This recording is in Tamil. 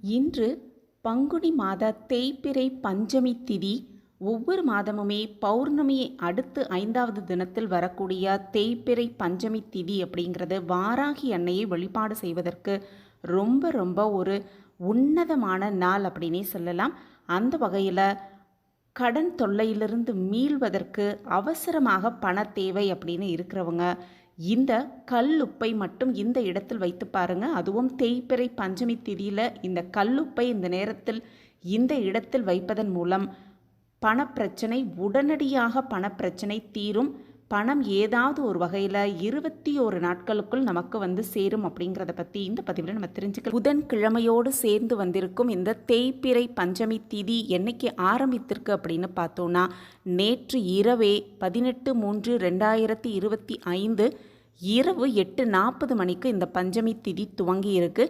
இன்று பங்குனி மாத தேய்பிறை பஞ்சமி திதி ஒவ்வொரு மாதமுமே பௌர்ணமியை அடுத்து ஐந்தாவது தினத்தில் வரக்கூடிய தேய்பிறை பஞ்சமி திதி அப்படிங்கிறது வாராகி அன்னையை வழிபாடு செய்வதற்கு ரொம்ப ரொம்ப ஒரு உன்னதமான நாள் அப்படின்னே சொல்லலாம். அந்த வகையில் கடன் தொல்லையிலிருந்து மீள்வதற்கு அவசரமாக பண தேவை அப்படின்னு இருக்கிறவங்க இந்த கல்லுப்பை மட்டும் இந்த இடத்தில் வைத்து பாருங்க. அதுவும் தேய்பிறை பஞ்சமி திதியில் இந்த கல்லுப்பை இந்த நேரத்தில் இந்த இடத்தில் வைப்பதன் மூலம் பணப்பிரச்சனை உடனடியாக பணப்பிரச்சனை தீரும். பணம் ஏதாவது ஒரு வகையில் இருபத்தி ஒரு நாட்களுக்குள் நமக்கு வந்து சேரும் அப்படிங்கிறத பற்றி இந்த பதிவில் நம்ம தெரிஞ்சுக்கலாம். புதன்கிழமையோடு சேர்ந்து வந்திருக்கும் இந்த தேய்பிறை பஞ்சமி திதி என்னைக்கு ஆரம்பித்திருக்கு அப்படின்னு பார்த்தோன்னா நேற்று இரவே பதினெட்டு மூன்று ரெண்டாயிரத்தி இருபத்தி ஐந்து இரவு எட்டு நாற்பது மணிக்கு இந்த பஞ்சமி திதி துவங்கியிருக்கு.